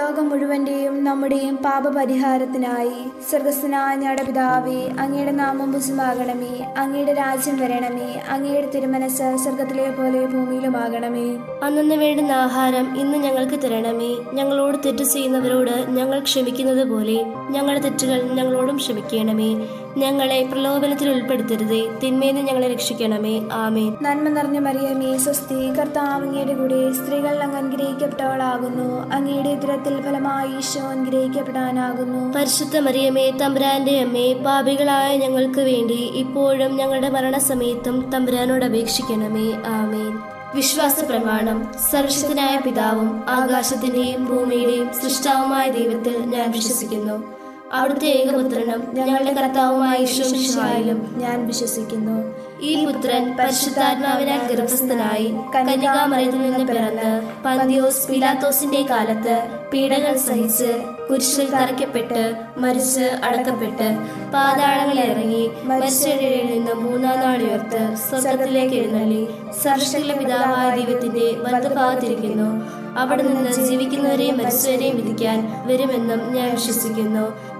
ലോകം മുഴുവന്റെയും നമ്മുടെയും പാപപരിഹാരത്തിനായി സ്വർഗസ്ഥനായ ഞങ്ങളുടെ പിതാവേ അങ്ങയുടെ നാമം ഭുജമാകണമേ അങ്ങയുടെ രാജ്യം വരണമേ അങ്ങയുടെ തിരുമനസ് സ്വർഗത്തിലെ പോലെ ഭൂമിയിലുമാകണമേ. അന്നു വേണ്ടുന്ന ആഹാരം ഇന്ന് ഞങ്ങൾക്ക് തരണമേ. ഞങ്ങളോട് തെറ്റ് ചെയ്യുന്നവരോട് ഞങ്ങൾ ക്ഷമിക്കുന്നത് പോലെ ഞങ്ങളുടെ തെറ്റുകൾ ഞങ്ങളോടും ക്ഷമിക്കണമേ. ഞങ്ങളെ പ്രലോഭനത്തിൽ ഉൾപ്പെടുത്തരുതേ. തിന്മേന്ന് ഞങ്ങളെ രക്ഷിക്കണമേ. ആമേ നന്മ നിറഞ്ഞ മറിയമേ സ്വസ്തി. കർത്താവങ്ങയുടെ കൂടെ സ്ത്രീകൾ അങ്ങ് അനുഗ്രഹിക്കപ്പെട്ടവളാകുന്നു. അങ്ങയുടെ ഉദരത്തിൽ ഫലമായി ഈശോ അനുഗ്രഹിക്കപ്പെടാനാകുന്നു. പരിശുദ്ധ മറിയമേ തമ്പുരാന്റെ അമ്മേ പാപികളായ ഞങ്ങൾക്ക് വേണ്ടി ഇപ്പോഴും ഞങ്ങളുടെ മരണസമയത്തും തമ്പുരാനോട് അപേക്ഷിക്കണമേ. ആമേൻ. വിശ്വാസ പ്രമാണം സർവശക്തനായ പിതാവും ആകാശത്തിന്റെയും ഭൂമിയുടെയും സൃഷ്ടാവുമായ ദൈവത്തിൽ ഞാൻ വിശ്വസിക്കുന്നു. അവിടുത്തെ ഏകപുത്രനും ഞങ്ങളുടെ കർത്താവുമായ ഈശ്വരനും ഞാൻ വിശ്വസിക്കുന്നു. ഈ പുത്രൻ പരിശുദ്ധാത്മാവിനാൽ ഗർഭസ്ഥനായി കന്യകാമറിയത്തിൽ നിന്ന് പിറന്ന് പന്തിയോസ് പിലാത്തോസിന്റെ കാലത്ത് പീഡകൾ സഹിച്ച് കുരിശിൽ തറയ്ക്കപ്പെട്ട് മരിച്ച് അടക്കപ്പെട്ട് പാതാളങ്ങളിൽ ഇറങ്ങി മരിച്ചവരിൽ നിന്ന് മൂന്നാം നാൾ ഉയർത്ത് സ്വർഗത്തിലേക്ക് എഴുന്നള്ളി സർവശക്തിയുള്ള പിതാവായ ദൈവത്തിന്റെ വലതുഭാഗത്തിരിക്കുന്നു അവിടെ നിന്ന് ജീവിക്കുന്നവരെയും മരിച്ചവരെയും വിധിക്കാൻ വരുമെന്നും ഞാൻ വിശ്വസിക്കുന്നു.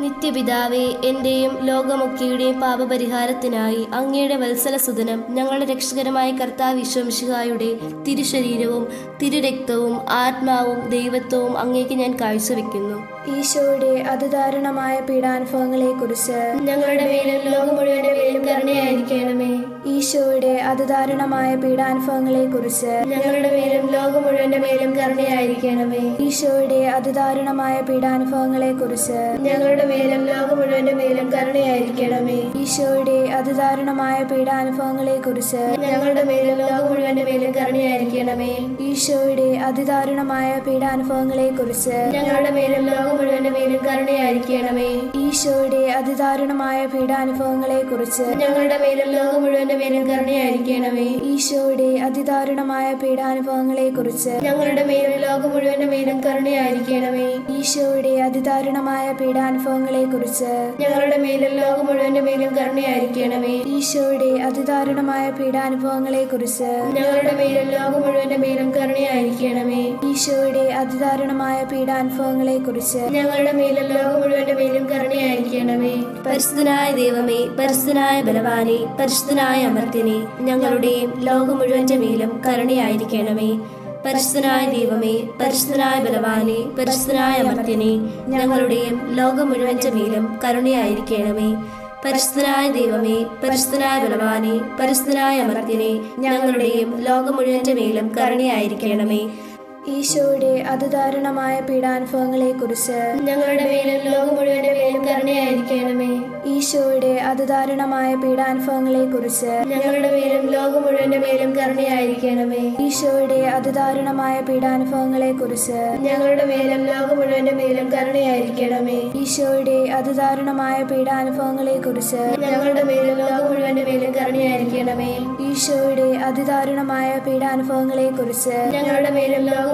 നിത്യപിതാവേ എന്റെയും ലോകമൊക്കെയുടെയും പാപപരിഹാരത്തിനായി അങ്ങയുടെ വത്സലസുതനം ഞങ്ങളുടെ രക്ഷകരമായ കർത്താവ് വിശ്വംശിഹായുടെ തിരുശരീരവും തിരുരക്തവും ആത്മാവും ദൈവത്വവും അങ്ങേക്ക് ഞാൻ കാഴ്ചവെക്കുന്നു. ഈശോയുടെ അതിദാരുണമായ പീഡാനുഭവങ്ങളെ കുറിച്ച് ഞങ്ങളുടെ മേലും ലോകമൊഴിയുടെ മുഴുവന്റെ മേലും കരുണയായിരിക്കണമേ. ഈശോയുടെ അതിദാരുണമായ പീഡാനുഭവങ്ങളെ കുറിച്ച് ഞങ്ങളുടെ മേലും ലോകം മുഴുവന്റെ മേലും കരുണയായിരിക്കണമേ. ഈശോയുടെ അതിദാരുണമായ പീഡാനുഭവങ്ങളെ കുറിച്ച് ഞങ്ങളുടെ മേലും ലോകം മുഴുവന്റെ മേലും കരുണയായിരിക്കണമേ. ഈശോയുടെ അതിദാരുണമായ പീഡാനുഭവങ്ങളെ കുറിച്ച് ഞങ്ങളുടെ മേലും ലോകം മുഴുവന്റെ മേലും കരുണയായിരിക്കണമേ. ഈശോയുടെ അതിദാരുണമായ പീഡാനുഭവങ്ങളെ കുറിച്ച് ഞങ്ങളുടെ മേലും ലോകം മുഴുവന്റെ മേലും കരുണയായിരിക്കണമേ. ഈശോയുടെ അതിദാരുണമായ പീഡാനുഭവങ്ങളെ കുറിച്ച് ഞങ്ങളുടെ മേലും ലോകം മുഴുവന്റെ മേലും കരുണയായിരിക്കണമേ. ഈശോയുടെ അതിദാരുണമായ പീഡാനുഭവങ്ങളെ കുറിച്ച് ഞങ്ങളുടെ മേലും ലോകം മുഴുവന്റെ മേലും കരുണയായിരിക്കണമേ. ഈശോയുടെ അതിദാരുണമായ പീഡാനുഭവങ്ങളെ കുറിച്ച് ഞങ്ങളുടെ മേലും ലോകം മുഴുവന്റെ മേലും കരുണയായിരിക്കണമേ. ഈശോയുടെ അതിദാരുണമായ പീഡാനുഭവങ്ങളെ കുറിച്ച് ഞങ്ങളുടെ മേലും ലോകം മുഴുവന്റെ മേലും കരുണയായിരിക്കണമേ. ഈശോയുടെ അതിദാരുണമായ പീഡാനുഭവങ്ങളെ കുറിച്ച് ഞങ്ങളുടെ മേലും ലോകം മുഴുവന്റെ മേലും കരുണയായിരിക്കണമേ. പരിശുദ്ധനായ ദൈവമേ പരിശുദ്ധനായ ബലവാനെ പരിശുദ്ധനായ അമർത്തിനെ ഞങ്ങളുടെയും ലോകം മുഴുവന്റെ മേലും കരുണയായിരിക്കണമേ. പരിശുദ്ധനായ ദൈവമേ പരിശുദ്ധനായ ബലവാനെ പരിശുദ്ധനായ അമർത്തിനെ ഞങ്ങളുടെയും ലോകം മുഴുവന്റെ മേലും കരുണയായിരിക്കണമേ. പരിശുദ്ധനായ ദൈവമേ പരിശുദ്ധനായ ബലവാനെ പരിശുദ്ധനായ അമർത്തിനെ ഞങ്ങളുടെയും ലോകം മുഴുവന്റെ മേലും കരുണയായിരിക്കണമേ. ഈശോയുടെ അതിദാരുണമായ പീഡാനുഭവങ്ങളെ കുറിച്ച് ഞങ്ങളുടെ മേലും ലോകം മുഴുവന്റെ മേലും കരുണയായിരിക്കണമേ. ഈശോയുടെ അതിദാരുണമായ പീഡാനുഭവങ്ങളെ കുറിച്ച് ഞങ്ങളുടെ മേലും ലോകം മുഴുവന്റെ മേലും കരുണയായിരിക്കണമേ. ഈശോയുടെ അതിദാരുണമായ പീഡാനുഭവങ്ങളെ കുറിച്ച് ഞങ്ങളുടെ മേലും ലോകം മുഴുവന്റെ മേലും കരുണയായിരിക്കണമേ. ഈശോയുടെ അതിദാരുണമായ പീഡാനുഭവങ്ങളെ കുറിച്ച് ഞങ്ങളുടെ മേലും ലോകം മുഴുവന്റെ മേലും കരുണയായിരിക്കണമേ. ഈശോയുടെ അതിദാരുണമായ പീഡാനുഭവങ്ങളെ കുറിച്ച് ഞങ്ങളുടെ മേലും ലോകം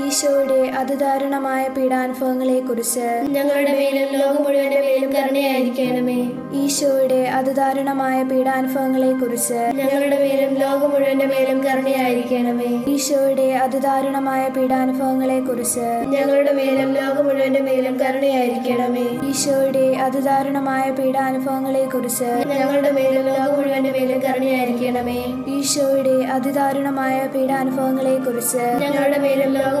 ഈശോയുടെ അതിദാരുണമായ പീഡാനുഭവങ്ങളെക്കുറിച്ച് ഞങ്ങളുടെ മേലും ലോകം മുഴുവന്റെ മേലും കരുണയായിരിക്കണമേ. ഈശോയുടെ അതിദാരുണമായ പീഡാനുഭവങ്ങളെക്കുറിച്ച് ഞങ്ങളുടെ മേലും ലോകം മുഴുവന്റെ മേലും കരുണയായിരിക്കണമേ. ഈശോയുടെ അതിദാരുണമായ പീഡാനുഭവങ്ങളെക്കുറിച്ച് ഞങ്ങളുടെ മേലും ലോകം മുഴുവന്റെ മേലും കരുണയായിരിക്കണമേ. ഈശോയുടെ അതിദാരുണമായ പീഡാനുഭവങ്ങളെക്കുറിച്ച് ഞങ്ങളുടെ മേലും ലോകം മുഴുവന്റെ മേലും കരുണയായിരിക്കണമേ. ഈശോയുടെ അതിദാരുണമായ പീഡാനുഭവങ്ങളെക്കുറിച്ച് ഞങ്ങളുടെ മേലും ലോകം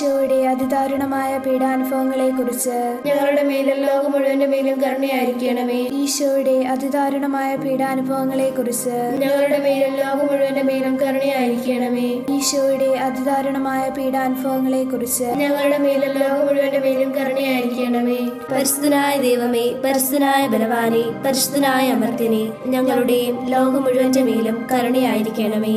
ഈശോയുടെ അതിദാരുണമായ പീഡാനുഭവങ്ങളെക്കുറിച്ച് ഞങ്ങളുടെ മേലും ലോകം മുഴുവന്റെ മേലും കരുണയായിരിക്കണമേ. ഈശോയുടെ അതിദാരുണമായ പീഡാനുഭവങ്ങളെക്കുറിച്ച് ഞങ്ങളുടെ മേലും ലോകം മുഴുവന്റെ മേലും കരുണയായിരിക്കണമേ. ഈശോയുടെ അതിദാരുണമായ പീഡാനുഭവങ്ങളെക്കുറിച്ച് ഞങ്ങളുടെ മേലും ലോകം മുഴുവന്റെ മേലും കരുണയായിരിക്കണമേ. പരിശുദ്ധനായ ദൈവമേ പരിശുദ്ധനായ ബലവാനെ പരിശുദ്ധനായ അമർത്തിനെ ഞങ്ങളുടെയും ലോകം മുഴുവന്റെ മേലും കരുണയായിരിക്കണമേ.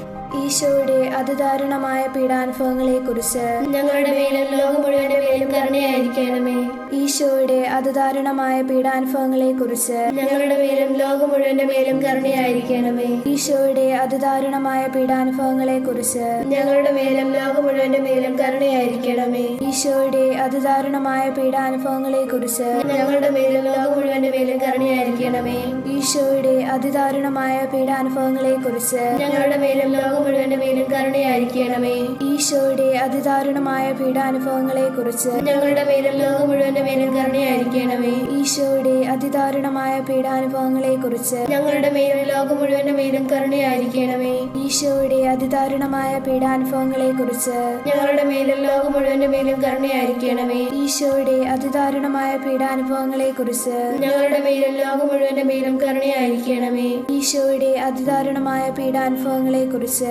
ഈശോയുടെ അതിദാരുണമായ പീഡാനുഭവങ്ങളെക്കുറിച്ച് ഞങ്ങളുടെ മേലും ലോകം മുഴുവന്റെ മേലും കരുണയായിരിക്കണമേ. ഈശോയുടെ അതിദാരുണമായ പീഡാനുഭവങ്ങളെക്കുറിച്ച് ഞങ്ങളുടെ മേലും ലോകം മുഴുവന്റെ മേലും കരുണയായിരിക്കണമേ. ഈശോയുടെ അതിദാരുണമായ പീഡാനുഭവങ്ങളെക്കുറിച്ച് ഞങ്ങളുടെ മേലും ലോകം മുഴുവന്റെ മേലും കരുണയായിരിക്കണമേ. ഈശോയുടെ അതിദാരുണമായ പീഡാനുഭവങ്ങളെക്കുറിച്ച് ഞങ്ങളുടെ മേലും ലോകം മുഴുവന്റെ മേലും കരുണയായിരിക്കണമേ. ഈശോയുടെ അതിദാരുണമായ പീഡാനുഭവങ്ങളെക്കുറിച്ച് ഞങ്ങളുടെ മേലും ലോകം മുഴുവന്റെ മേലും കരുണയായിരിക്കണമേ. ഈശോയുടെ അതിദാരുണമായ പീഡാനുഭവങ്ങളെ കുറിച്ച് ഞങ്ങളുടെ മേലും ലോകം മുഴുവന്റെ മേലും കരുണയായിരിക്കണമേ. ഈശോയുടെ അതിദാരുണമായ പീഡാനുഭവങ്ങളെ കുറിച്ച് ഞങ്ങളുടെ മേലും ലോകം മുഴുവന്റെ മേലും കരുണയായിരിക്കണമേ. ഈശോയുടെ അതിദാരുണമായ പീഡാനുഭവങ്ങളെ കുറിച്ച് ഞങ്ങളുടെ മേലും ലോകം മുഴുവന്റെ മേലും കരുണയായിരിക്കണമേ. ഈശോയുടെ അതിദാരുണമായ പീഡാനുഭവങ്ങളെ കുറിച്ച് ഞങ്ങളുടെ മേലും ലോകം മുഴുവന്റെ മേലും കരുണയായിരിക്കണമേ. ഈശോയുടെ അതിദാരുണമായ പീഡാനുഭവങ്ങളെക്കുറിച്ച്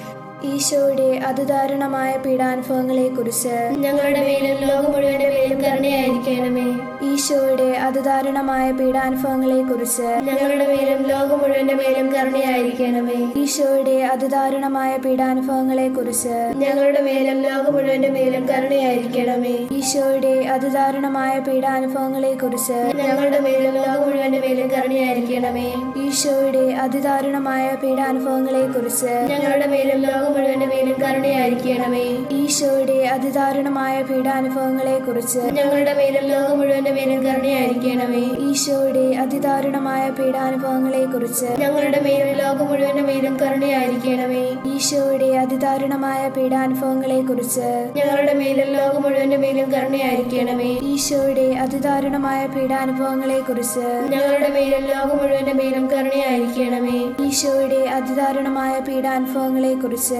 ഈശോയുടെ അതിദാരുണമായ പീഡാനുഭവങ്ങളെക്കുറിച്ച് ഞങ്ങളുടെ മേലും ലോകം മുഴുവന്റെ മേലും കരുണയായിരിക്കണമേ. ഈശോയുടെ അതിദാരുണമായ പീഡാനുഭവങ്ങളെക്കുറിച്ച് ഞങ്ങളുടെ മേലും ലോകം മുഴുവന്റെ മേലും കരുണയായിരിക്കണമേ. ഈശോയുടെ അതിദാരുണമായ പീഡാനുഭവങ്ങളെക്കുറിച്ച് ഞങ്ങളുടെ മേലും ലോകം മുഴുവന്റെ മേലും കരുണയായിരിക്കണമേ. ഈശോയുടെ അതിദാരുണമായ പീഡാനുഭവങ്ങളെക്കുറിച്ച് ഞങ്ങളുടെ മേലും ലോകം മുഴുവന്റെ മേലും കരുണയായിരിക്കണമേ. ഈശോയുടെ അതിദാരുണമായ പീഡാനുഭവങ്ങളെക്കുറിച്ച് ഞങ്ങളുടെ മേലും ലോകം മുഴുവന്റെ മേലും കരുണയായിരിക്കണമേ. ഈശോയുടെ അതിദാരുണമായ പീഡാനുഭവങ്ങളെ കുറിച്ച് ഞങ്ങളുടെ മേലും ലോകം മുഴുവന്റെ മേലും കരുണയായിരിക്കണമേ. ഈശോയുടെ അതിദാരുണമായ പീഡാനുഭവങ്ങളെ കുറിച്ച് ഞങ്ങളുടെ മേലും ലോകം മുഴുവന്റെ മേലും കരുണയായിരിക്കണമേ. ഈശോയുടെ അതിദാരുണമായ പീഡാനുഭവങ്ങളെ കുറിച്ച് ഞങ്ങളുടെ മേലും ലോകം മുഴുവന്റെ മേലും കരുണയായിരിക്കണമേ. ഈശോയുടെ അതിദാരുണമായ പീഡാനുഭവങ്ങളെ കുറിച്ച് ഞങ്ങളുടെ മേലും ലോകം മുഴുവന്റെ മേലും കരുണയായിരിക്കണമേ. ഈശോയുടെ അതിദാരുണമായ പീഡാനുഭവങ്ങളെക്കുറിച്ച്